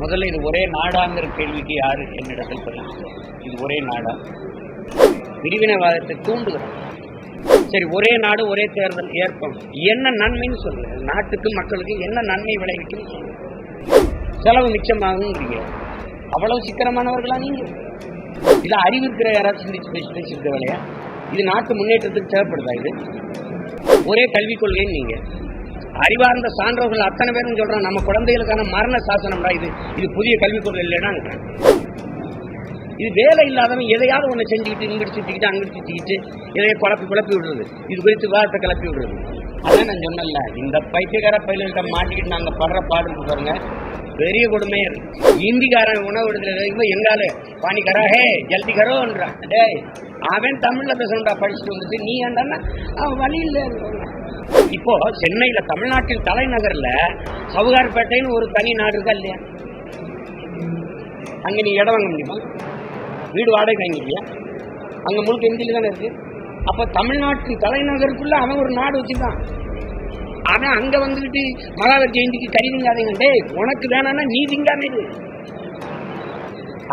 முதல்ல இது ஒரே நாடாங்கிற கேள்விக்கு யாரு என்னிடத்தில் பதில் இது ஒரே நாடா. பிரிவினைவாதத்தை தூண்டுகிறோம் சரி ஒரே நாடு ஒரே தேர்தல் ஏற்பம் என்ன நன்மைன்னு சொல்லு. நாட்டுக்கு மக்களுக்கு என்ன நன்மை விளைவிக்கும் சொல்லு. செலவு மிச்சமாகுங்கிறீங்க அவ்வளவு சிக்கனமானவர்களா நீங்க? இல்ல அறிவு இருக்கிற யாராவது சிந்திச்சு பேசி இருக்க வேலையா இது நாட்டு முன்னேற்றத்துக்கு தேவைப்படுதா இது? ஒரே கல்விக் கொள்கைன்னு நீங்க. அறிவார்ந்த சான்றோர்கள் அத்தனை பேரும் சொல்றான் நம்ம குழந்தைகளுக்கான மரண சாசனம்டா இது. இது புதிய கல்விக் கொள்கை இல்லைன்னா இது வேலை இல்லாதவன் எதையாவது ஒன்று செஞ்சுக்கிட்டு இங்கிட்டு சுற்றிக்கிட்டு அங்கிட்டு சுற்றிக்கிட்டு இதைய குழப்பி குழப்பி விடுறது. இது குறித்து விவாதத்தை கிளப்பி விடுறது. அதான் நான் சொன்னேன்ல இந்த பைத்தியக்கார பயில்கிட்ட மாட்டிக்கிட்டு நாங்கள் படுற பாடு பாருங்க பெரிய கொடுமையா இருக்கு ஹிந்திக்காரன் உணவு விடுதலை இவன் எங்கால பானிக்காரா ஹே ஜல்தி கரோன்றான் டேய் அவன் தமிழ்ல பேசணும்டா படிச்சுட்டு வந்துட்டு நீ ஏன்டான்னா அவன் வழி இப்போ சென்னையில தமிழ்நாட்டின் தலைநகர்ல சவுகார்பேட்டைன்னு ஒரு தனி நாடு இருக்கா இல்லையா? அங்க நீ இடம் வாங்க முடியுமா? வீடு வாடகை வாங்கிக்கியா அங்க முழுக்க இந்தியில் தானே இருக்கு. அப்ப தமிழ்நாட்டின் தலைநகருக்குள்ள அவன் ஒரு நாடு வச்சுதான் அவன் அங்க வந்துகிட்டு மகாவீர் ஜெயந்திக்கு கறி திங்காதீங்க. உனக்கு வேணாம்னா நீ திங்காம இரு.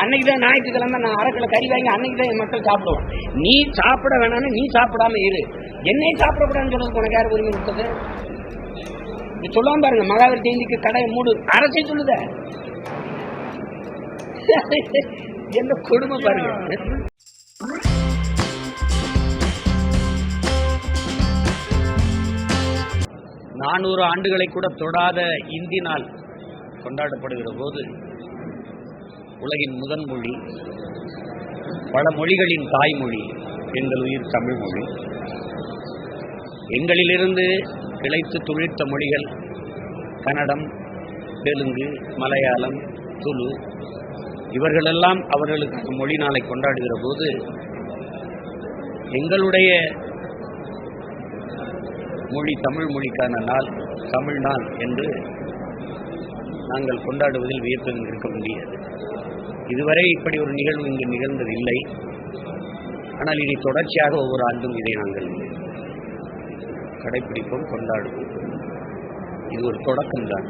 அன்னைக்கு தான் ஞாயிற்றுக்கிழமை நான் அரக்கில் கறி வாங்கி அன்னைக்கு தான் என் மக்கள் சாப்பிடுவோம் நீ சாப்பிட வேணாம்னு நீ சாப்பிடாம இரு. என்னை சாப்பிடக்கூடாதுன்னு சொல்றது உனக்கு யார் உரிமை கொடுத்தது? நீ சொல்லாம பாருங்க மகாவீர் ஜெயந்திக்கு கடையை மூடு. அரசே சொல்லுத. என்ன கொடுமை பாருங்க. நானூறு ஆண்டுகளை கூட தொடாத இந்தி நாள் கொண்டாடப்படுகிற போது உலகின் முதன் மொழி பல மொழிகளின் தாய்மொழி எங்கள் உயிர் தமிழ் மொழி. எங்களிலிருந்து கிளைத்து துளிர்த்த மொழிகள் கன்னடம் தெலுங்கு மலையாளம் துளு இவர்களெல்லாம் அவர்களுக்கு மொழி நாளை கொண்டாடுகிற போது எங்களுடைய மொழி தமிழ் மொழிக்கான நாள் தமிழ் நாள் என்று நாங்கள் கொண்டாடுவதில் வியப்பு இருக்க முடியாது. இதுவரை இப்படி ஒரு நிகழ்வு இங்கு நிகழ்ந்தது இல்லை ஆனால் இனி தொடர்ச்சியாக ஒவ்வொரு ஆண்டும் இதை நாங்கள் கடைபிடிப்போம் கொண்டாடுவோம். இது ஒரு தொடக்கம்தான்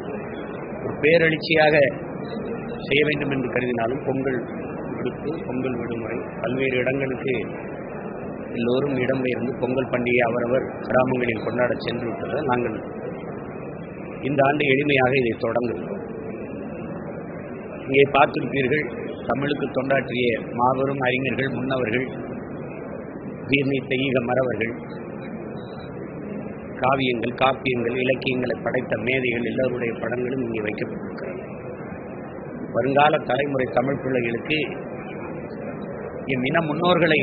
ஒரு பேரெழுச்சியாக செய்ய வேண்டும் என்று கருதினாலும் பொங்கல் விடுப்பு பொங்கல் விடுமுறை பல்வேறு இடங்களுக்கு எல்லோரும் இடம்பெயர்ந்து பொங்கல் பண்டிகை அவரவர் கிராமங்களில் கொண்டாட சென்று விட்டதால் நாங்கள் இந்த ஆண்டு எளிமையாக இதை தொடங்குகிறோம். இங்கே பார்த்திருப்பீர்கள் தமிழுக்கு தொண்டாற்றிய மாபெரும் அறிஞர்கள் முன்னவர்கள் வீர்நீத்த ஈக மறவர்கள் காவியங்கள் காப்பியங்கள் இலக்கியங்களை படைத்த மேதைகள் எல்லோருடைய படங்களும் இங்கே வைக்கப்பட்டிருக்கிறது. வருங்கால தலைமுறை தமிழ் பிள்ளைகளுக்கு எம் இன முன்னோர்களை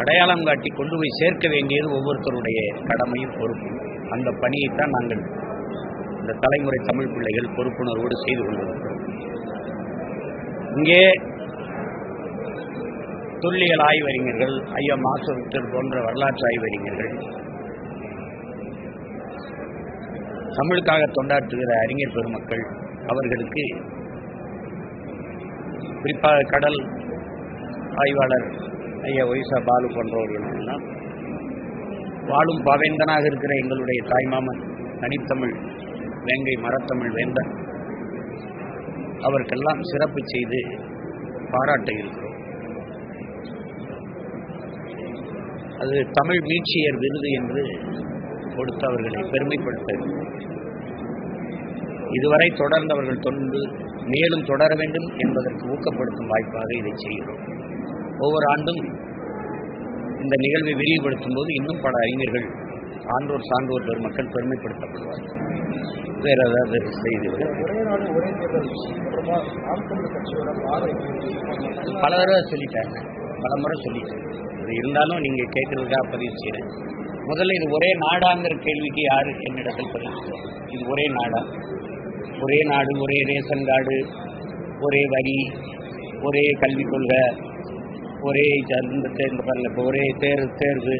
அடையாளம் காட்டி கொண்டு போய் சேர்க்க வேண்டியது ஒவ்வொருத்தருடைய கடமையும் பொறுப்பும். அந்த பணியைத்தான் நாங்கள் இந்த தலைமுறை தமிழ் பிள்ளைகள் பொறுப்புணர்வோடு செய்து கொண்டிருக்கிறோம். இங்கே தொல்லியல் ஆய்வறிஞர்கள் ஐயா மாசு விக்டர் போன்ற வரலாற்று ஆய்வறிஞர்கள் தமிழுக்காக தொண்டாற்றுகிற அறிஞர் பெருமக்கள் அவர்களுக்கு குறிப்பாக கடல் ஆய்வாளர் ஐயா ஒய்சா பாலு போன்றவர்கள் வாழும் பாவேந்தனாக இருக்கிற எங்களுடைய தாய்மாமன் தனித்தமிழ் வேங்கை மரத்தமிழ் வேந்தன். அவருக்கெல்லாம் சிறப்பு செய்து பாராட்ட இருக்கிறோம். அது தமிழ் மீட்சியர் விருது என்று கொடுத்து அவர்களை பெருமைப்படுத்த இதுவரை தொடர்ந்தவர்கள் தொண்டு மேலும் தொடர வேண்டும் என்பதற்கு ஊக்கப்படுத்தும் வாய்ப்பாக இதை செய்கிறோம். ஒவ்வொரு ஆண்டும் இந்த நிகழ்வை விரிவுபடுத்தும் போது இன்னும் பல அறிஞர்கள் ஆண்டோர் சான்றோர் பெருமக்கள் பெருமைப்படுத்தப்படுவார்கள். வேற ஏதாவது பார்வை பல தடவை சொல்லிட்டாங்க. பல முறை சொல்லிட்டேன் இது இருந்தாலும் நீங்க கேட்கறதுக்காக பதிவு செய்யறேன் முதல்ல இது ஒரே நாடாங்கிற கேள்விக்கு யாரு என்னிடத்தில் சொல்லுவாங்க? இது ஒரே நாடா. ஒரே நாடு ஒரே ரேஷன் கார்டு ஒரே வரி ஒரே கல்விக் கொள்கை ஒரே இந்த தே- இப்போ ஒரே தேர் தேர்வு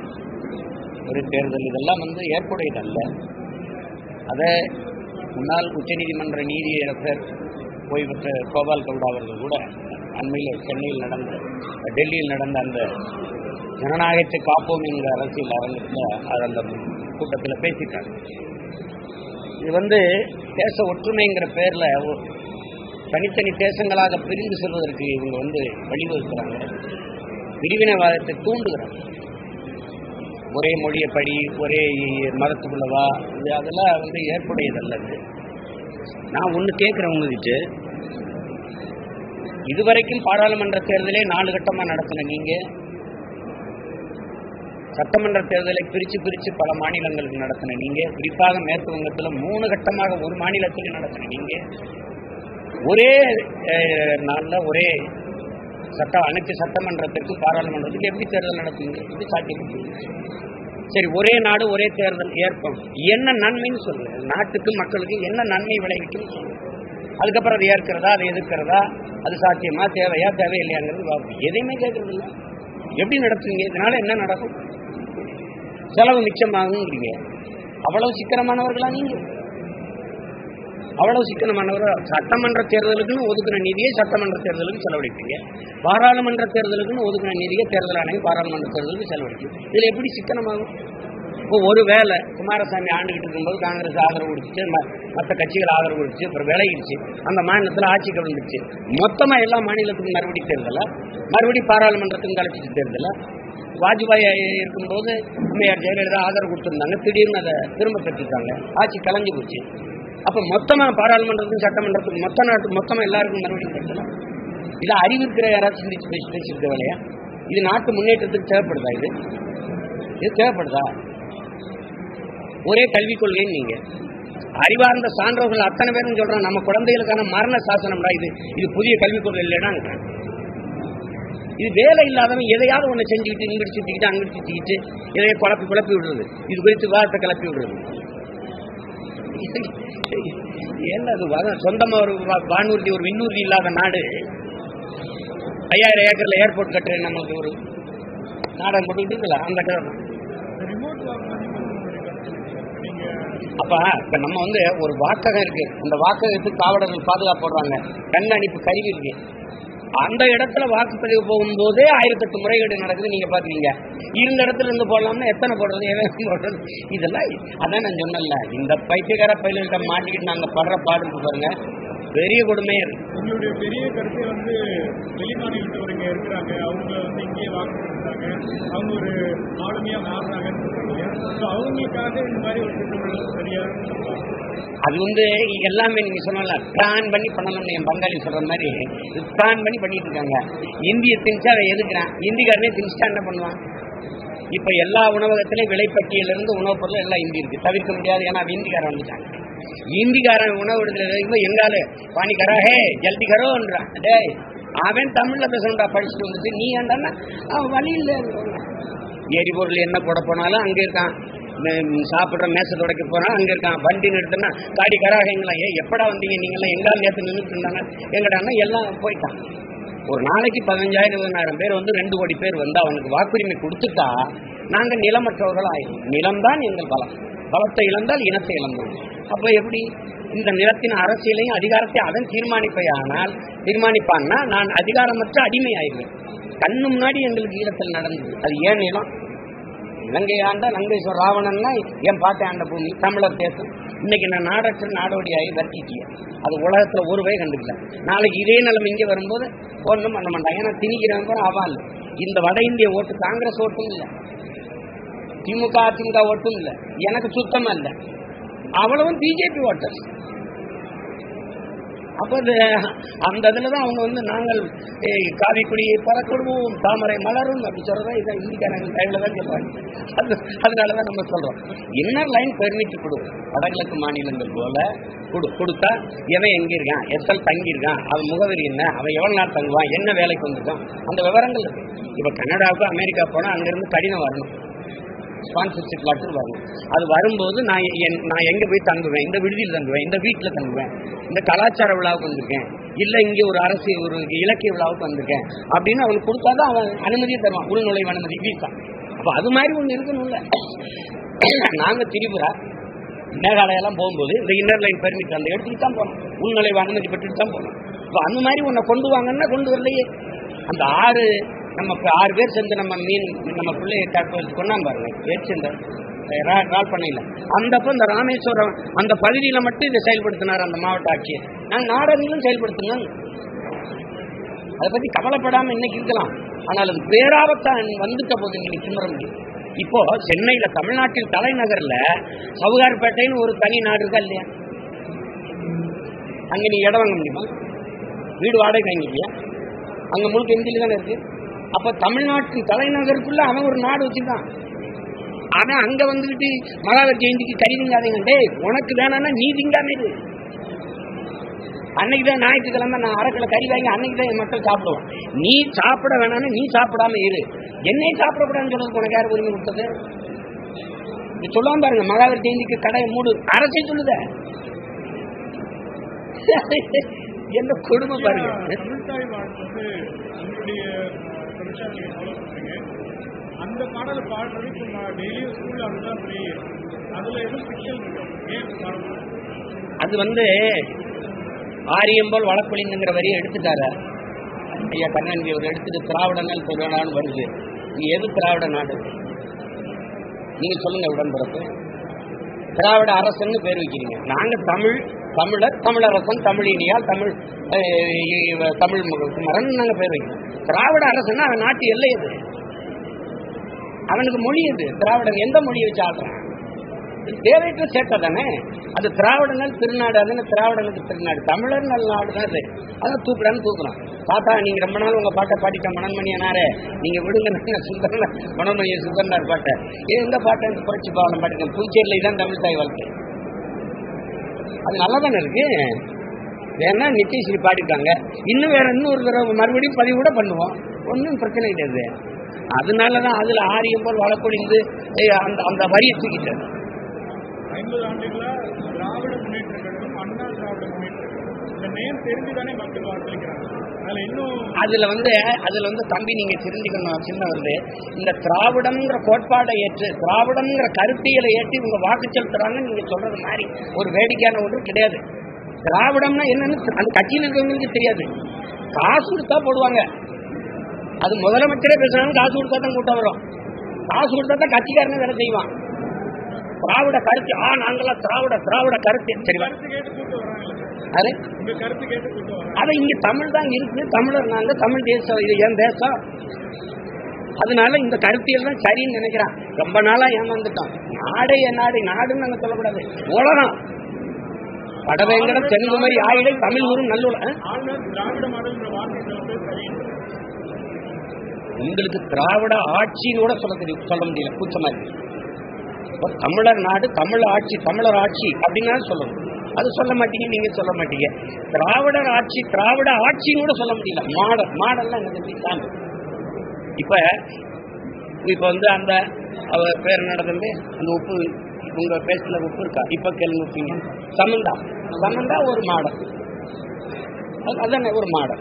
ஒரே தேர்தல் இதெல்லாம் வந்து ஏற்புடையதல்ல. அதை முன்னாள் உச்சநீதிமன்ற நீதியரசர் ஓய்வு பெற்ற கோபால் கவுடா அவர்கள் கூட அண்மையில் சென்னையில் நடந்த டெல்லியில் நடந்த அந்த ஜனநாயகத்தை காப்போம் என்கிற அரசியல் அரங்கத்தில் அது அந்த கூட்டத்தில் பேசிட்டாங்க இது வந்து தேச ஒற்றுமைங்கிற பேரில் தனித்தனி தேசங்களாக பிரிந்து செல்வதற்கு இவங்க வந்து வழிவகுக்கிறாங்க. பிரிவினைவாதத்தை தூண்டுகிறாங்க ஒரே மொழியை படி ஒரே மதத்துக்குள்ளவா? இது அதெல்லாம் வந்து ஏற்புடையதல்ல நான் ஒன்று கேட்குறேன் உங்ககிட்ட. இதுவரைக்கும் பாராளுமன்ற தேர்தலே நாலு கட்டமாக நடத்தின நீங்க. சட்டமன்ற தேர்தலை பிரித்து பிரித்து பல மாநிலங்களுக்கு நடத்தின நீங்க. குறிப்பாக மேற்கு வங்கத்தில் மூணு கட்டமாக ஒரு மாநிலத்தில் நடத்தின நீங்க. ஒரே நாளில் ஒரே சட்ட அனைத்து சட்டமன்றத்திற்கு பாராளுமன்றத்துக்கு எப்படி தேர்தல் நடத்துங்க இது சாத்தியம் சரி ஒரே நாடு ஒரே தேர்தல் ஏற்படும். என்ன நன்மைன்னு சொல்லு நாட்டுக்கு மக்களுக்கு என்ன நன்மை விளைவிக்குன்னு சொல்லு அதுக்கப்புறம் அது ஏற்கிறதா அதை எதிர்க்கிறதா அது சாத்தியமா தேவையா தேவையில்லையாங்கிறது எதையுமே கேட்கறது இல்லை எப்படி நடத்துவீங்க இதனால என்ன நடக்கும்? செலவு மிச்சமாகுங்கிறீங்க அவ்வளவு சிக்கனமானவர்களா நீங்க. அவ்வளவு சிக்கனமானவர் சட்டமன்ற தேர்தலுக்குன்னு ஒதுக்கின நிதியை சட்டமன்ற தேர்தலுக்கு செலவழிப்பீங்க. பாராளுமன்ற தேர்தலுக்குன்னு ஒதுக்கின நிதியை தேர்தல் ஆணையம் பாராளுமன்ற தேர்தலுக்கு செலவழிக்கும். இதில் எப்படி சிக்கனமாகும்? இப்போ ஒரு வேலை குமாரசாமி ஆண்டுகிட்டு இருக்கும்போது காங்கிரஸ் ஆதரவு கொடுத்துச்சு மற்ற கட்சிகள் ஆதரவு கொடுத்துச்சு அப்புறம் விலகிடுச்சு. அந்த மாநிலத்தில் ஆட்சி கவிழ்ந்துச்சு மொத்தமாக எல்லா மாநிலத்துக்கும் மறுபடியும் தேர்தலை? மறுபடி பாராளுமன்றத்துக்கும் கழிச்சிட்டு தேர்தலை? வாஜ்பாய் இருக்கும்போது அம்மையார் ஜெயலலிதா ஆதரவு கொடுத்துருந்தாங்க திடீர்னு அதை திரும்ப பெற்றுட்டாங்க. ஆட்சி கலைஞ்சு போச்சு. அப்போ மொத்தமாக பாராளுமன்றத்துக்கும் சட்டமன்றத்துக்கும் மொத்த நாட்டு மொத்தமாக எல்லாருக்கும் மறுபடியும் தேர்தலை அறிவு அறிவிக்கிற யாராவது சிந்திச்சு பேசி பேசியிருக்க வேலையா இது நாட்டு முன்னேற்றத்துக்கு தேவைப்படுதா இது? இது தேவைப்படுதா? ஒரே கல்விக் கொள்கைன்னு நீங்க. அறிவார்ந்த சான்றோர்கள் அத்தனை பேரும் சொல்றாங்க நம்ம குழந்தைகளுக்கான மரண சாசனம்டா இது. இது புதிய கல்விக் கொள்கை இல்லைன்னா இது வேலை இல்லாதவன் எதையாவது ஒன்று செஞ்சுக்கிட்டு இங்கிட்டு சுத்திக்கிட்டு அங்கிட்டு சுத்திக்கிட்டு எதையோ குழப்பி குழப்பி விடுறது. இது குறித்து விவாதத்தை கிளப்பி விடுறது. என்னது சொந்தமா ஒரு வானூர்தி ஒரு விண்ணூர்தி இல்லாத நாடு. ஐயாயிரம் ஏக்கர்ல ஏர்போர்ட் கட்டுறேன் நம்மளுக்கு ஒரு நாடகம் போட்டுக்கிட்டு இருக்குல்ல அந்த கதை அப்ப இப்ப நம்ம வந்து ஒரு வாக்ககம் இருக்கு. அந்த வாக்ககத்துக்கு காவலர்கள் பாதுகாப்பு போடுறாங்க. கண்காணிப்பு கருவி இருக்கு. அந்த இடத்துல வாக்குப்பதிவு போகும்போதே ஆயிரத்தெட்டு முறைகேடு நடக்குது நீங்க பாக்குறீங்க இருந்த இடத்துல இருந்து போடலாம்னா எத்தனை போடுறது எவன் போடுறது? இதெல்லாம் அதான் நான் சொன்னல இந்த பைத்தியக்கார பயில்கிட்ட மாட்டிக்கிட்டு நாங்க படுற பாடு பாருங்க. பெரிய இருக்கு உங்களுடைய பெரிய கருத்தை வந்து வெளிமாநிலத்தவர் இங்க இருக்கிறாங்க. அவங்க வந்து இங்கேயே வாக்கு கொடுத்தாங்க அவங்க ஒரு ஆளுமையா மாறினாங்கன்னு சொல்றாங்க அவங்களுக்காக இந்த மாதிரி ஒரு திட்டங்கள் சரியா அது வந்து எல்லாமே நீங்க சொன்னல பிளான் பண்ணி பண்ணணும்னு என் பங்காளி சொல்ற மாதிரி. பிளான் பண்ணி பண்ணிட்டு இருக்காங்க. இந்திய திணிச்சா அதை எதுக்குறான் இந்திக்காரனே திணிச்சா என்ன பண்ணுவான்? இப்ப எல்லா உணவகத்திலையும் விலைப்பட்டியல இருந்து உணவுப் பொருள் எல்லாம் இந்தி இருக்கு. தவிர்க்க முடியாது ஏன்னா இந்திக்காரன் வந்துட்டாங்க இந்திக்காரன் உணவு எடுத்துல எங்காலு பாணிக்காரா ஹே ஜல்தி கரோன்றான் டேய் அவன் தமிழ்ல பேசணும்டா படிச்சுட்டு வந்துட்டு நீ ஏன்டான்னா அவன் வழி இல்லை எரிபொருள் என்ன போட போனாலும் அங்க இருக்கான். சாப்பிடுற மேசை துடைக்க போனா அங்க இருக்கான். வண்டி நிறுத்தினா காடி கராகங்களா? ஏ எப்படா வந்தீங்க? நீங்களாம் எங்கால நேரத்து நின்றுட்டு இருந்தாங்க. எங்கடானா எல்லாம் போயிட்டான். ஒரு நாளைக்கு பதினஞ்சாயிரம் இருபதாயிரம் பேர் வந்து ரெண்டு கோடி பேர் வந்து அவனுக்கு வாக்குரிமை கொடுத்துட்டா நாங்க நிலமற்றவர்கள் ஆயிடும் நிலம்தான் எங்கள் பலம். பலத்தை இழந்தால் இனத்தை இழந்தோம் அப்போ எப்படி? இந்த நிலத்தின் அரசியலையும் அதிகாரத்தை தீர்மானிப்பை தீர்மானிப்பையானால் தீர்மானிப்பான்னா நான் அதிகாரமற்ற அடிமை ஆயிடுவேன் கண்ணு முன்னாடி எங்களுக்கு ஈழத்தில் நடந்தது. அது ஏன் நிலம்? இலங்கை ஆண்ட லங்கேஸ்வர் ராவணன்னா என் பார்த்த ஆண்ட பூமி? தமிழர் தேசம். இன்னைக்கு நான் நாடற்ற நாடோடியாகி வர்த்திட்டிய அது உலகத்தில் ஒருவே கண்டுக்கல. நாளைக்கு இதே நிலம் இங்கே வரும்போது ஒன்றும் பண்ண மாட்டாங்க ஏன்னா திணிக்கிறவங்க கூட அவா இல்லை இந்த வட இந்திய ஓட்டு காங்கிரஸ் ஓட்டும் இல்லை. திமுக அதிமுக ஓட்டும் இல்லை. எனக்கு சுத்தமா இல்லை. அவ்வளவும் பிஜேபி ஓட்டர்ஸ் அப்போ அந்த இதில் தான் அவங்க வந்து நாங்கள் காவிக்குடியை பறக்கொடுவோம் தாமரை மலரும் அப்படி சொல்கிறத இதான் இந்திக்காரங்க டைமில் தான் சொல்றாங்க அது அதனால தான் நம்ம சொல்றோம். இன்னர் லைன் பெர்மிட் கொடு? வடகிழக்கு மாநிலங்கள் போல கொடு கொடுத்தா எவன் எங்கே இருக்கான் எத்தல் தங்கியிருக்கான்? அவன் முகவரி என்ன? அவன் எவ்வளவு நாள் தங்குவான்? என்ன வேலைக்கு வந்திருக்கான்? அந்த விவரங்கள் இருக்கு. இப்போ கனடாவுக்கு அமெரிக்கா போனால் அங்கிருந்து கடினம் வரணும். ஸ்பான்சர்ஷிப் லெட்டர் வரும். அது வரும்போது நான் என் நான் எங்கே போய் தங்குவேன்? இந்த விடுதியில் தங்குவேன். இந்த வீட்டில் தங்குவேன். இந்த கலாச்சார விழாவுக்கு வந்திருக்கேன். இல்லை இங்கே ஒரு அரசு ஒரு இலக்கிய விழாவுக்கு வந்திருக்கேன். அப்படின்னு அவனுக்கு கொடுத்தாதான் அவன் அனுமதியை தருவான். உள்நுழைவு அனுமதி வீசா அப்போ அது மாதிரி ஒன்று இருக்கணும்ல. நாங்கள் திரிபுரா மேகாலயெல்லாம் போகும்போது இந்த இன்னர் லைன் பெர்மிட் அந்த எடுத்துட்டு தான் போனோம். உள்நுழைவு அனுமதி பெற்றுட்டு தான் போனோம். இப்போ அந்த மாதிரி உன்னை கொண்டு வாங்கன்னா கொண்டு வரலையே. அந்த ஆறு நம்ம ஆறு பேர் சேர்ந்து நம்ம மீன் நம்ம பிள்ளையை கொண்டாம வச்சு பாருங்க. ஏற்சந்த ரால் பண்ணையில் அந்தப்போ இந்த ராமேஸ்வரம் அந்த பகுதியில் மட்டும் இதை செயல்படுத்தினார் அந்த மாவட்ட ஆட்சியர். நாங்கள் நாடறிலும் செயல்படுத்துங்க அதை பற்றி கவலைப்படாமல் இன்னைக்கு இருக்கலாம். ஆனால் அது பேராபத்தான் வந்துட்ட போது இன்னைக்கு சிம்மர முடியும் இப்போ சென்னையில் தமிழ்நாட்டில் தலைநகர்ல சவுகார்பேட்டைன்னு ஒரு தனி நாடு இருக்கா இல்லையா? அங்கே நீ இடம் வாங்க முடியுமா? வீடு வாடகை வாங்கிக்கலையா அங்கே முழுக்க இந்தியில் தானே இருக்கு? அப்ப தமிழ்நாட்டின் தலைநகருக்குள்ள அவன் ஒரு நாடு வச்சுருக்கான். அவன் அங்க வந்துட்டு மகாவீர் ஜெயந்திக்கு கறி திங்காதீங்க. உனக்கு வேணாம்னா நீ திங்காமே இது அன்னைக்கு தான் ஞாயிற்றுக்கிழமை நான் அரக்கில் கறி வாங்கி அன்னைக்கு தான் என் மக்கள் சாப்பிடுவோம் நீ சாப்பிட வேணாம்னு நீ சாப்பிடாம இரு. என்னை சாப்பிடக்கூடாதுன்னு சொல்றதுக்கு உனக்கு யார் உரிமை கொடுத்தது? நீ சொல்லாம பாருங்க மகாவீர் ஜெயந்திக்கு கடையை மூடு. அரசே சொல்லுத. என்ன கொடுமை பாருங்க. தமிழ்தாய் வாழ்த்து ஃபாலோ பண்ணுறீங்க அந்த பாடலை பாடுறது இப்போ டெய்லியும் ஸ்கூலில் அதுதான் போய் அதில் எதுவும் சிக்கல் இருக்கும் ஏன் பாடணும் அது வந்து ஆரியம் போல் வழக்கொழிந்துங்கிற வரியை எடுத்துட்டாரு. ஐயா கண்ணன் இவர் எடுத்துட்டு திராவிடங்கள் திருவிழான்னு வருது. நீ எது திராவிட நாடு? நீங்க சொல்லுங்க உடன்பிறப்பு. திராவிட அரசுன்னு பேர் வைக்கிறீங்க. நாங்க தமிழ் தமிழர் தமிழரசன் தமிழினியால் தமிழ் தமிழ் மு- பேர் வைக்கிறோம் திராவிட அரசுன்னா அவன் நாட்டு எல்லை அது அவனுக்கு மொழி அது திராவிடன் எந்த மொழியை வச்சு ஆடுறான் இது தேவையற்ற சேட்டை தானே. அது திராவிடங்கள் திருநாடு அதுன்னு திராவிடனுக்கு திருநாடு? தமிழர் நல்ல நாடு தான் அது அதான் தூக்குறான்னு தூக்குறான். தாத்தா நீங்க ரொம்ப நாள் உங்க பாட்டை பாடிட்ட மனன்மணியனாரே. நீங்க விடுங்க நாங்க சுந்தரன சுந்தரனார் பாட்டை. இது எந்த பாட்டை புரட்சி பாவனம் பாட்டுங்க புதுச்சேரியில் தான் தமிழ் தாய் வாழ்க்கை. அது நல்லா தானே இருக்கு? வேணா நித்தியஸ்ரீ பாடிட்டாங்க இன்னும் வேற ஒரு தடவை மறுபடியும் பதிவு கூட பண்ணுவோம். ஒன்றும் பிரச்சனை கிடையாது அதனால தான் அதில் ஆரியம் போல் வழக்கொழிந்து அந்த அந்த வரியை தூக்கிட்டாரு. ஐம்பது ஆண்டுகளாக திராவிட முன்னேற்ற கழகம் அண்ணா திராவிட முன்னேற்ற அதில் இன்னும் அதுல வந்து அதுல வந்து தம்பி நீங்க தெரிஞ்சுக்கணும் சின்ன வந்து இந்த திராவிடம்ங்கிற கோட்பாடை ஏற்று திராவிடம்ங்கிற கருத்தியலை ஏற்றி இவங்க வாக்கு செலுத்துறாங்கன்னு நீங்க சொல்றது மாதிரி ஒரு வேடிக்கையான ஒன்று கிடையாது. திராவிடம்னா என்னன்னு அந்த கட்சியில் இருக்கிறவங்களுக்கு தெரியாது. காசு கொடுத்தா போடுவாங்க. அது முதலமைச்சரே பேசுறாங்க காசு கொடுத்தா தான் கூட்டம் வரும். காசு கொடுத்தா தான் கட்சிக்காரனே வேலை செய்வான். திராவிட கருத்து ஆ நாங்களாம் திராவிட திராவிட கருத்து. சரிவா? அது? ஆனா இங்க தமிழ் தான் இருக்கு தமிழர் நாங்க தமிழ் தேசம் இது என் தேசம் அதனால இந்த கருத்தியல் தான் சரின்னு நினைக்கிறான். ரொம்ப நாளா ஏமாந்துட்டோம் நாடே என் நாடு நாடுன்னு நாங்க சொல்லக்கூடாது. உலகம் வடவேங்கடம் தென்குமரி ஆயிடை தமிழ் ஒரு நல்லுல ஆளுநர் திராவிட மாடல்ன்ற வார்த்தை வந்து சரி உங்களுக்கு திராவிட ஆட்சின்னு கூட சொல்ல தெரியும். சொல்ல முடியல. கூச்சமா இருக்கு. தமிழர் நாடு தமிழ் ஆட்சி தமிழர் ஆட்சி அப்படின்னா சொல்லணும். அது சொல்ல மாட்டீங்க நீங்க சொல்ல மாட்டீங்க. திராவிடர் ஆட்சி திராவிட ஆட்சின்னு கூட சொல்ல முடியல மாடல் மாடல்லாம் எனக்கு சாமி இப்ப இப்ப வந்து அந்த அவர் பேர் நடந்தது? அந்த உப்பு உங்க பேசுல உப்பு இருக்கா? இப்ப கேள்வி உப்பீங்க. சமந்தா. சமந்தா ஒரு மாடல். அது- அதானே ஒரு மாடல்.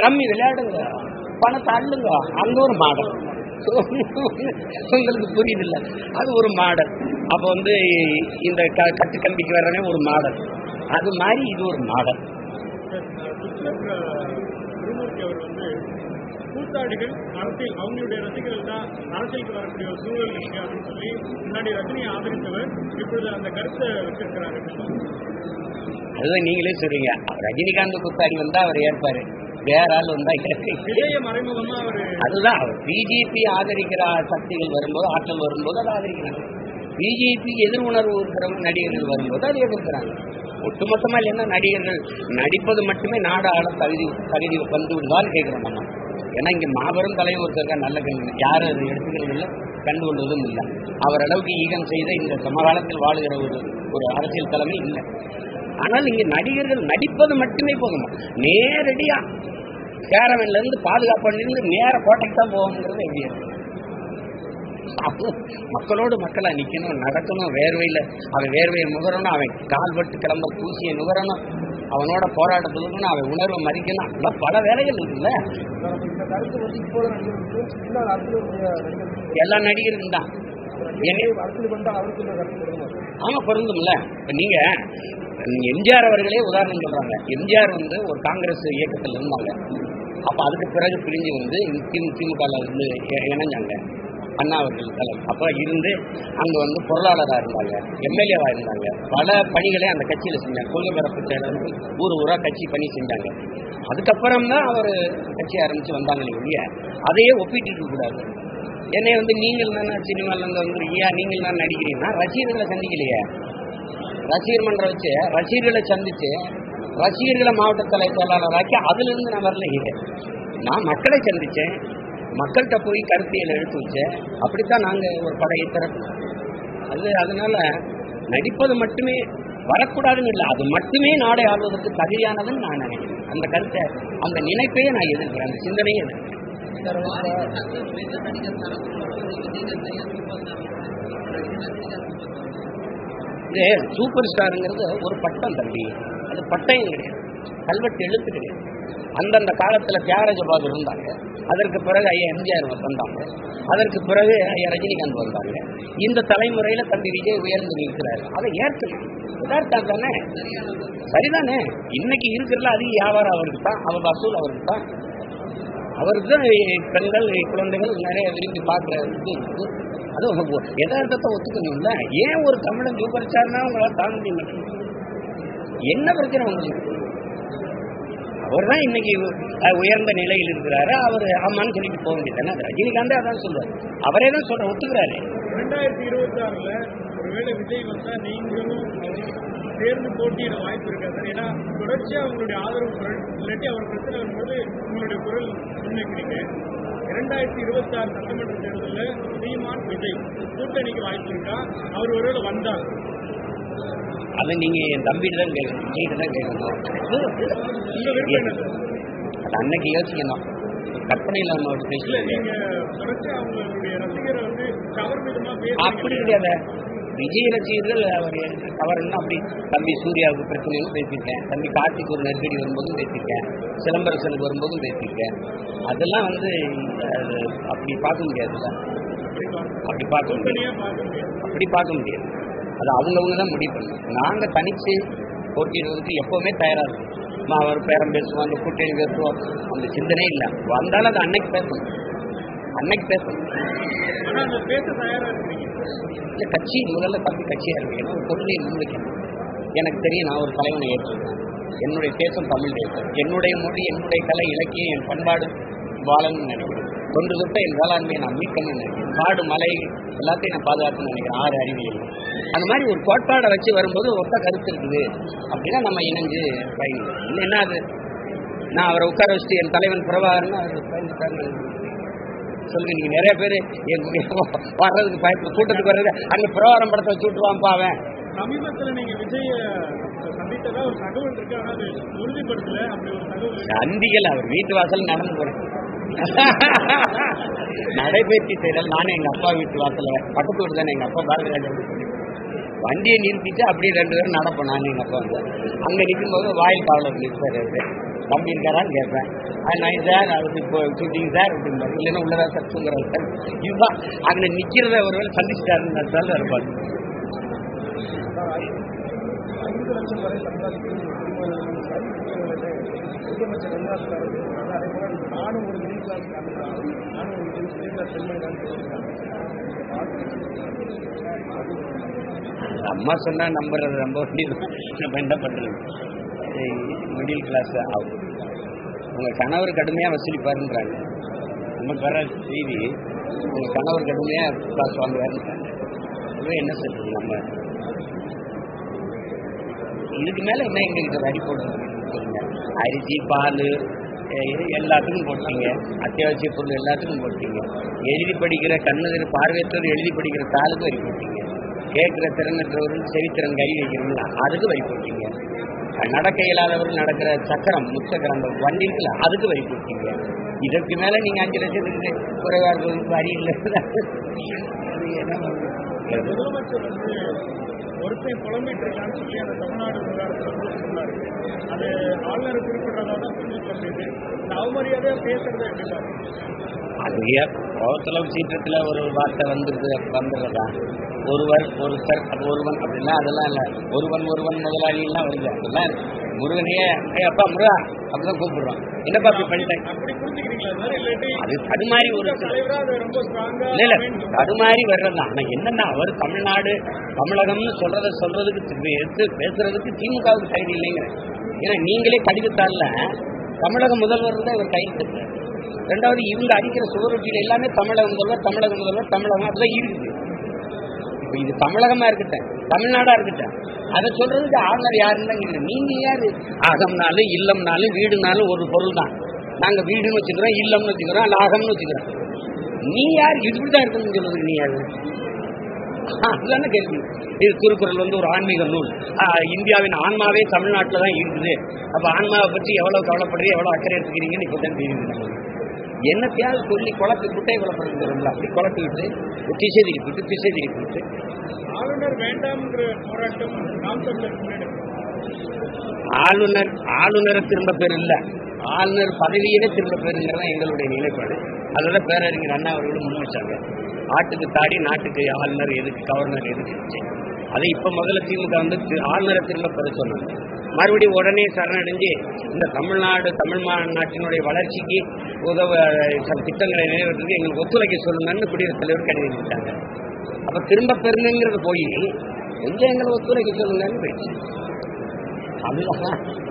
ரம்மி விளையாடுங்க. பணத்தை அள்ளுங்க. அங்க ஒரு மாடல். உங்களுக்கு புரியுது அது ஒரு மாடல். அப்போ வந்து இந்த க- கட்டு கம்பிக்கு வர்றனே ஒரு மாடல். அது மாதிரி இது ஒரு மாடல். புத்தர் குருமூர்த்தி அவர் வந்து கூத்தாடிகள் அரசியல் அவங்களுடைய ரசிகர்கள் தான் அரசியலுக்கு வரக்கூடிய ஒரு சூழல் இருக்கு அப்படின்னு சொல்லி முன்னாடி ரஜினியை ஆதரித்தவர் இப்பொழுது அந்த கருத்தை வச்சிருக்கிறாரு அதுதான் நீங்களே சொல்றீங்க. ரஜினிகாந்த் குத்தாடி வந்தா அவர் ஏற்பாரு. வேற ஆள் வந்தா அதுதான் பிஜேபி ஆதரிக்கிற சக்திகள் வரும்போது ஆற்றல் வரும்போது அதை ஆதரிக்கிறாங்க பிஜேபி எதிர் உணர்வு இருக்கிறவங்க நடிகர்கள் வரும்போது அதை எதிர்க்கிறாங்க. ஒட்டுமொத்தமா இல்லைன்னா நடிகர்கள் நடிப்பது மட்டுமே நாடு ஆள தகுதி தகுதி வந்து விடுவான்னு கேட்கிறோம் நம்ம. ஏன்னா இங்க மாபெரும் தலைவர் ஒருத்தருக்கா நல்ல கல்வி யாரும் அதை எடுத்துக்கிறது இல்லை கண்டுகொள்வதும் இல்லை. அவர் அளவுக்கு ஈகம் செய்த இந்த சமகாலத்தில் வாழுகிற ஒரு ஒரு அரசியல் தலைமை இல்லை. ஆனால் இங்க நடிகர்கள் நடிப்பது மட்டுமே போதும்? நேரடியா கேரவன்ல இருந்து நேர கோட்டைக்கு தான் போகணுங்கிறது எப்படி இருக்கு? அப்போ மக்களோடு மக்களை நிற்கணும் நடக்கணும் வேர்வையில் அவன் வேர்வையை நுகரணும் அவன் கால்பட்டு கிளம்ப தூசியை நுகரணும் அவனோட போராட்டத்துக்கு அவன் உணர்வை மறிக்கணும் அதெல்லாம் பல வேலைகள் இருக்குல்ல? எல்லா நடிகரும் தான். ஆமா பொருந்தும்ல. நீங்க எம்ஜிஆர் அவர்களே உதாரணம் சொல்றாங்க. எம்ஜிஆர் வந்து ஒரு காங்கிரஸ் இயக்கத்தில் இருந்தாங்க. அப்ப அதுக்கு பிறகு பிரிஞ்சு வந்து திமுக இருந்து இணைஞ்சாங்க. அண்ணா அவர்கள் தலை அப்போ இருந்து அங்கே வந்து பொருளாளராக இருந்தாங்க எம்எல்ஏவாக இருந்தாங்க. பல பணிகளை அந்த கட்சியில் செஞ்சாங்க. கொள்கை பரப்பு செயலர்கள் ஊர் ஊராக கட்சி பணி செஞ்சாங்க. அதுக்கப்புறம் தான் அவர் கட்சி ஆரம்பித்து வந்தாங்களே ஒழிய அதையே ஒப்பிட்டு இருக்கக்கூடாது என்னை வந்து நீங்கள் தானே சினிமாலேருந்து வந்துருக்கியா நீங்கள் தான் நடிக்கிறீங்கன்னா ரசிகர்களை சந்திக்கலையே. ரசிகர் மன்றம் வச்சு ரசிகர்களை சந்திச்சு ரசிகர்களை மாவட்ட தலை செயலாளராக்கி அதுலேருந்து நான் வரல நான் மக்களை சந்தித்தேன் மக்கள்கிட்ட போய் கருத்தியல் எடுத்து வச்சேன் அப்படித்தான் நாங்கள் ஒரு படையை திறக்கணும். அது அதனால நடிப்பது மட்டுமே வரக்கூடாதுன்னு இல்லை. அது மட்டுமே நாடை ஆள்வதற்கு தகுதியானதுன்னு நான் நினைக்கிறேன். அந்த கருத்தை அந்த நினைப்பையே நான் எதிர்க்கிறேன். அந்த சிந்தனையே எதிர்க்கிறேன் இது சூப்பர் ஸ்டாருங்கிறது ஒரு பட்டம் தம்பி. அது பட்டயம் கிடையாது. கல்வெட்டு எழுத்து கிடையாது அந்தந்த காலத்தில் தியாகராஜ பாபு இருந்தாங்க. அதற்கு பிறகு ஐயா எம்ஜிஆர் வந்தாங்க. அதற்கு பிறகு ஐயா ரஜினிகாந்த் வந்தாங்க. இந்த தலைமுறையில் தம்பி விஜய் உயர்ந்து நிற்கிறாரு. அதை ஏற்கணும் யதார்த்தம் தானே? சரிதானே? இன்னைக்கு இருக்கிறதுல அதிக வியாபாரம் அவருக்கு தான். அவர் வசூல் அவருக்கு தான். அவருக்கு தான் பெண்கள் குழந்தைகள் நிறைய விரும்பி பார்க்குற இது இருக்கு அது யதார்த்தத்தை ஒத்துக்கணும்ல. ஏன் ஒரு தமிழன் சூப்பர் உங்களால் தாங்க முடியும் என்ன பிரச்சனை உங்களுக்கு? அவர் தான் இன்னைக்கு உயர்ந்த நிலையில் இருக்கிறாரு. அவர் ஆமான்னு சொல்லிட்டு போக வேண்டியதானே? அது ரஜினிகாந்தே அதான் சொல்றாரு. அவரே தான் சொல்ற ஒத்துக்கிறாரு. ரெண்டாயிரத்தி இருபத்தி ஆறுல ஒருவேளை விஜய் வந்தா நீங்களும் சேர்ந்து போட்டியிட வாய்ப்பு இருக்காது ஏன்னா தொடர்ச்சியா உங்களுடைய ஆதரவு குரல் இல்லாட்டி அவர் பிரச்சனை வரும்போது உங்களுடைய குரல் முன்வைக்கிறீங்க இரண்டாயிரத்தி இருபத்தி ஆறு சட்டமன்ற தேர்தலில் சீமான் விஜய் கூட்டணிக்கு வாய்ப்பு இருக்கா? அவர் ஒருவேளை வந்தார். அதை நீங்க என் தம்பிட்டு தான் கேட்கணும் விஜய்கிட்ட தான் கேட்கணும். அது அன்னைக்கு யோசிக்கணும். கற்பனை இல்லாம ஒரு பேசல அப்படி கிடையாது. விஜய் ரசிகர்கள் அவர் அவர்னா அப்படி. தம்பி சூர்யாவுக்கு பிரச்சனையும் பேசியிருக்கேன். தம்பி கார்த்திக் ஒரு நெருக்கடி வரும்போதும் பேசியிருக்கேன். சிலம்பரசனுக்கு வரும்போதும் பேசியிருக்கேன். அதெல்லாம் வந்து அப்படி பார்க்க முடியாதுல்ல. அப்படி பார்க்க முடியாது. அப்படி பார்க்க முடியாது. அது அவங்கவுங்க தான் முடிவு பண்ணணும். நாங்கள் தனித்து போட்டியிடுவதற்கு எப்போவுமே தயாராக இருக்கும். அவர் பேரம் பேசுவோம் அந்த கூட்டணி பேசுவோம் அந்த சிந்தனை இல்லை. வந்தாலும் அது அன்னைக்கு பேசணும். அன்னைக்கு பேசணும். இல்லை கட்சி முதல்ல தம்பி கட்சியாக இருக்கணும் ஒரு கொள்கையை முன்வைக்கணும் எனக்கு தெரியும் நான் ஒரு தலைவனை ஏற்றிருக்கேன் என்னுடைய தேசம் தமிழ் தேசம் என்னுடைய மொழி என்னுடைய கலை இலக்கியம் என் பண்பாடு வாழணும்னு நினைக்கிறேன். தொன்று தொட்ட என் வேளாண்மையை நான் மீட்கணும்னு நினைக்கிறேன் காடு மலை எல்லாத்தையும் நான் பாதுகாக்கணும்னு நினைக்கிறேன். ஆறு அறிவியல் அந்த மாதிரி ஒரு கோட்பாடை வச்சு வரும்போது ஒத்த கருத்து இருக்குது. அப்படின்னா நம்ம இணைஞ்சு பயணிக்கலாம் இல்லைன்னா அது? நான் அவரை உட்கார வச்சுட்டு என் தலைவன் பிரபாகரன் அவர் பயந்துட்டாங்க சொல்லுங்க நீங்க நிறைய பேர் வர்றதுக்கு பயப்பட கூட்டத்துக்கு வர்றது அங்க பிரவாரம் படத்தை வச்சு விட்டுருவான்ப்பா அவன். சமீபத்துல நீங்க விஜய சந்தித்ததா ஒரு தகவல் இருக்கு உறுதிப்படுத்தல? அப்படி ஒரு தகவல். சந்திகள் அவர் வீட்டு வாசல் நடந்து போறேன். நடைபயிற்சி செய்யறது நானும் எங்க அப்பா வீட்டு வாசல பக்கத்து வீடு தானே எங்க அப்பா பாரதிராஜன் வண்டியை நிறுத்திட்டு அப்படியே ரெண்டு பேரும் நடப்போம் நானும் எங்க அப்பா வந்து. அங்க நிற்கும்போது வாயில் காவலர் நிற்பாரு அவரு தம்பி இருக்காரான்னு கேட்பேன். நான் சார் அது இப்போ ஷூட்டிங் சார் அப்படிம்பாரு. இல்லைன்னா உள்ளதா சார் தூங்குறாரு சார். இதுதான் அங்கே நிற்கிறத ஒருவேளை சந்திச்சிட்டாருன்னு சார் இருப்பாரு ஐந்து லட்சம் வரை நானும் ஒரு அம்மா சொன்னா நம்புறது ரொம்ப வேண்டியது. நம்ம என்ன பண்றது? மிடில் கிளாஸ் ஆகும் உங்க கணவர் கடுமையா வசூலிப்பாருன்றாங்க. நமக்கு வர செய்தி உங்க கணவர் கடுமையா காசு வாங்குவாருன்றாங்க இதுவே என்ன சொல்றது நம்ம? இதுக்கு மேல என்ன எங்களுக்கு வரி போடுறது அரிசி பால் இது எல்லாத்துக்கும் போட்டீங்க. அத்தியாவசிய பொருள் எல்லாத்துக்கும் போட்டீங்க. எழுதி படிக்கிற கண்ணு பார்வையத்தோடு எழுதி படிக்கிற தாளுக்கு வரி போட்டீங்க. கேட்கிற திறனற்றவர்கள் செவித்திறன் கை வைக்கிறீங்களா அதுக்கு வரி போட்டீங்க. நடக்க இயலாதவர்கள் நடக்கிற சக்கரம் முச்சக்கரம் வண்டி இருக்குல்ல அதுக்கு வரி போட்டீங்க. இதற்கு மேலே நீங்கள் அஞ்சு லட்சத்துக்கு குறைவாக இருக்கிறதுக்கு வரி இல்லை அது என்ன முதலமைச்சர் வந்து ஒருத்தன் புலம்பிட்டு இருக்கான்னு சொல்லி அந்த தமிழ்நாடு விவகாரத்தில் சொன்னாரு. அது ஆளுநர் குறிப்பிட்டதா தான் புரிஞ்சுக்க முடியுது. இந்த அவமரியாதையா பேசுறதை எப்படி பாருங்க அது கோவத்துல சீற்றத்துல ஒரு வார்த்தை வந்துருது வந்துடுறதா? ஒருவர் ஒருத்தர் ஒருவன் அப்படிலாம் அதெல்லாம் இல்லை. ஒருவன் ஒருவன் முதலாளிலாம் வருது அதெல்லாம் முருகனையே அப்பா முருகா! அப்படிதான் கூப்பிடுறோம் என்னப்பா அப்படி பண்ணிட்டேன் அது தடுமாறி ஒரு இல்ல இல்ல தடுமாறி வர்றதுதான். ஆனா என்னன்னா அவர் தமிழ்நாடு தமிழகம்னு சொல்றத சொல்றதுக்கு எடுத்து பேசுறதுக்கு திமுகவுக்கு தகுதி இல்லைங்கிற. ஏன்னா நீங்களே கடிதத்தால தமிழக முதல்வர் தான் இவர் கையெழுத்து ரெண்டாவது இவங்க அடிக்கிற சுவரொட்டியில எல்லாமே தமிழக முதல்வர் தமிழக முதல்வர் தமிழகம் அதுதான் இருக்குது. இப்ப இது தமிழகமா இருக்கட்டும். தமிழ்நாடா இருக்கட்டும். அதை சொல்றதுக்கு ஆளுநர் யாருன்னு நீங்க யாரு? அகம்னாலும் இல்லம்னாலும் வீடுனாலும் ஒரு பொருள் தான். நாங்க வீடுன்னு வச்சுக்கிறோம் இல்லம்னு வச்சுக்கிறோம் அல்ல அகம்னு வச்சுக்கிறோம். நீ யார்? இப்படிதான் இருக்கணும்னு சொல்றது நீ யாரு? அதுதானே கேள்வி. இது திருக்குறள் வந்து ஒரு ஆன்மீக நூல். இந்தியாவின் ஆன்மாவே தமிழ்நாட்டில் தான் இருக்குது. அப்போ ஆன்மாவை பற்றி எவ்வளோ கவலைப்படுறீங்க எவ்வளோ அக்கறை எடுத்துக்கிறீங்கன்னு இப்போ தான் தெரியுது. என்னத்தையாவது சொல்லி குழப்பி குட்டை குழப்பம் அப்படி குழப்பி விட்டு திசை திருப்பி விட்டு திசை திருப்பி விட்டு ஆளுநர் போராட்டம் முன்னெடுக்கும் ஆளுநர் ஆளுநரை திரும்ப பேர் இல்ல. ஆளுநர் பதவியவே திரும்ப பேருங்கிறது தான் எங்களுடைய நிலைப்பாடு. அதோட பேரறிஞர் அண்ணா அவர்களும் முன் வச்சாங்க ஆட்டுக்கு தாடி நாட்டுக்கு ஆளுநர் எதுக்கு கவர்னர் எதுக்கு. அதை இப்ப முதல்ல திமுக வந்து ஆளுநரை திரும்ப பெற சொன்னாங்க. மறுபடியும் உடனே சரணடைஞ்சு இந்த தமிழ்நாடு தமிழ் மா- நாட்டினுடைய வளர்ச்சிக்கு உதவ சில திட்டங்களை நிறைவேற்றுறதுக்கு எங்களுக்கு ஒத்துழைக்க சொல்லுங்கன்னு குடியரசுத் தலைவர் கடிதம் எழுதிட்டாங்க. அப்ப திரும்ப பெறுங்கிறது போய் கொஞ்சம் எங்களை ஒத்துழைக்க சொல்லுங்கன்னு போயிடுச்சு. அதுதான்